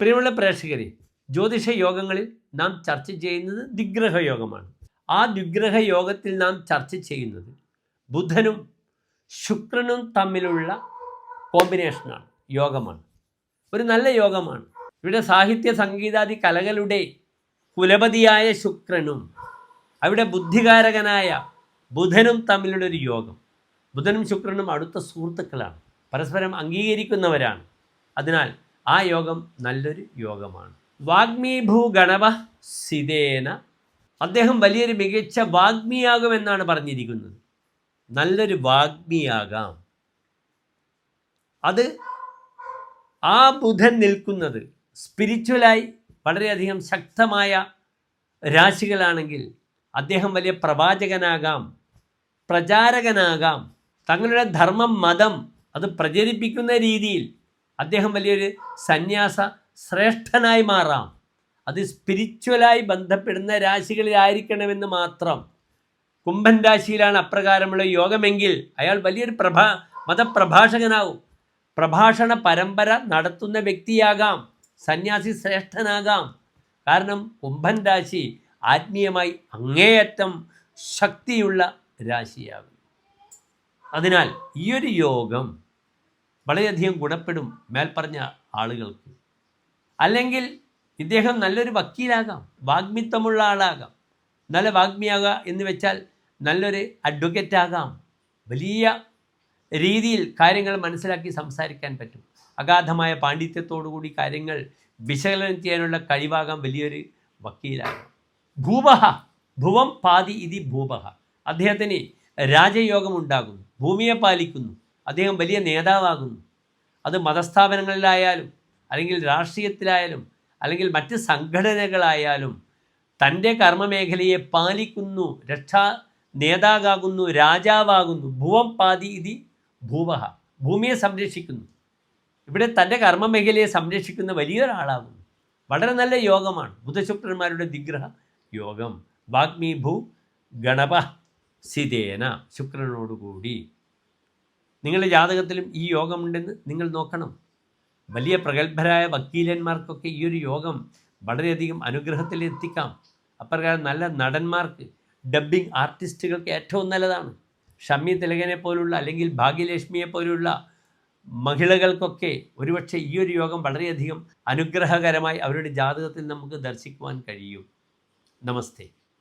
പ്രിയമുള്ള പ്രേക്ഷകരെ ജ്യോതിഷ യോഗങ്ങളിൽ നാം ചർച്ച ചെയ്യുന്നത് ദിഗ്രഹ യോഗമാണ്. ആ ദിഗ്രഹ യോഗത്തിൽ നാം ചർച്ച ചെയ്യുന്നത് ബുധനും ശുക്രനും തമ്മിലുള്ള കോമ്പിനേഷനാണ് യോഗമാണ്. ഒരു നല്ല യോഗമാണ്. ഇവിടെ സാഹിത്യ സംഗീതാദി കലകളുടെ കുലപതിയായ ശുക്രനും അവിടെ ബുദ്ധികാരകനായ ബുധനും തമ്മിലുള്ള ഒരു യോഗം. ബുധനും ശുക്രനും അടുത്ത സുഹൃത്തുക്കളാണ് പരസ്പരം അംഗീകരിക്കുന്നവരാണ്. അതിനാൽ ആ യോഗം നല്ലൊരു യോഗമാണ്. വാഗ്മീഭൂ ഗണവ സിതേന അദ്ദേഹം വലിയൊരു മികച്ച വാഗ്മിയാകുമെന്നാണ് പറഞ്ഞിരിക്കുന്നത്. നല്ലൊരു വാഗ്മിയാകാം. അത് ആ ബുധൻ നിൽക്കുന്നത് സ്പിരിച്വലായി വളരെയധികം ശക്തമായ രാശികളാണെങ്കിൽ അദ്ദേഹം വലിയ പ്രവാചകനാകാം പ്രചാരകനാകാം തങ്ങളുടെ ധർമ്മം മതം അത് പ്രചരിപ്പിക്കുന്ന രീതിയിൽ അദ്ദേഹം വലിയൊരു സന്യാസ ശ്രേഷ്ഠനായി മാറാം. അത് സ്പിരിച്വലായി ബന്ധപ്പെടുന്ന രാശികളിലായിരിക്കണമെന്ന് മാത്രം. കുംഭൻ രാശിയിലാണ് അപ്രകാരമുള്ള യോഗമെങ്കിൽ അയാൾ വലിയൊരു പ്രഭാ മതപ്രഭാഷകനാവും. പ്രഭാഷണ പരമ്പര നടത്തുന്ന വ്യക്തിയാകാം. സന്യാസി ശ്രേഷ്ഠനാകാം. കാരണം കുംഭൻ രാശി ആത്മീയമായി അങ്ങേയറ്റം ശക്തിയുള്ള രാശിയാകും അതിനാൽ ഈ ഒരു യോഗം വളരെയധികം ഗുണപ്പെടും മേൽപ്പറഞ്ഞ ആളുകൾക്ക്. അല്ലെങ്കിൽ ഇദ്ദേഹം നല്ലൊരു വക്കീലാകാം വാഗ്മിത്വമുള്ള ആളാകാം. നല്ല വാഗ്മിയാകുക എന്ന് വെച്ചാൽ നല്ലൊരു അഡ്വക്കേറ്റ് ആകാം. വലിയ രീതിയിൽ കാര്യങ്ങൾ മനസ്സിലാക്കി സംസാരിക്കാൻ പറ്റും. അഗാധമായ പാണ്ഡിത്യത്തോടുകൂടി കാര്യങ്ങൾ വിശകലനം ചെയ്യാനുള്ള കഴിവാകാം വലിയൊരു വക്കീലാകാം. ഭൂപഹ ഭുവം പാതി ഇതി ഭൂപഹ. അദ്ദേഹത്തിന് രാജയോഗമുണ്ടാകുന്നു ഭൂമിയെ പാലിക്കുന്നു. അദ്ദേഹം വലിയ നേതാവാകുന്നു. അത് മതസ്ഥാപനങ്ങളിലായാലും അല്ലെങ്കിൽ രാഷ്ട്രീയത്തിലായാലും അല്ലെങ്കിൽ മറ്റ് സംഘടനകളായാലും തന്റെ കർമ്മമേഖലയെ പാലിക്കുന്നു രക്ഷാ നേതാകാകുന്നു രാജാവാകുന്നു. ഭൂവം പാതി ഇതി ഭൂവഹ. ഭൂമിയെ സംരക്ഷിക്കുന്നു. ഇവിടെ തന്റെ കർമ്മമേഖലയെ സംരക്ഷിക്കുന്ന വലിയൊരാളാകുന്നു. വളരെ നല്ല യോഗമാണ്. ബുധശുക്രന്മാരുടെ ദിഗ്രഹ യോഗം. വാഗ്മി ഭൂ ഗണപ സിതേന ശുക്രനോടുകൂടി. നിങ്ങളുടെ ജാതകത്തിലും ഈ യോഗമുണ്ടെന്ന് നിങ്ങൾ നോക്കണം. വലിയ പ്രഗത്ഭരായ വക്കീലന്മാർക്കൊക്കെ ഈ ഒരു യോഗം വളരെയധികം അനുഗ്രഹത്തിൽ എത്തിക്കാം. അപ്രകാരം നല്ല നടന്മാർക്ക് ഡബ്ബിംഗ് ആർട്ടിസ്റ്റുകൾക്ക് ഏറ്റവും നല്ലതാണ്. ഷമ്മി തിലകനെ പോലുള്ള അല്ലെങ്കിൽ ഭാഗ്യലക്ഷ്മിയെ പോലുള്ള മഹിളകൾക്കൊക്കെ ഒരുപക്ഷെ ഈ ഒരു യോഗം വളരെയധികം അനുഗ്രഹകരമായി അവരുടെ ജാതകത്തിൽ നമുക്ക് ദർശിക്കുവാൻ കഴിയും. നമസ്തേ.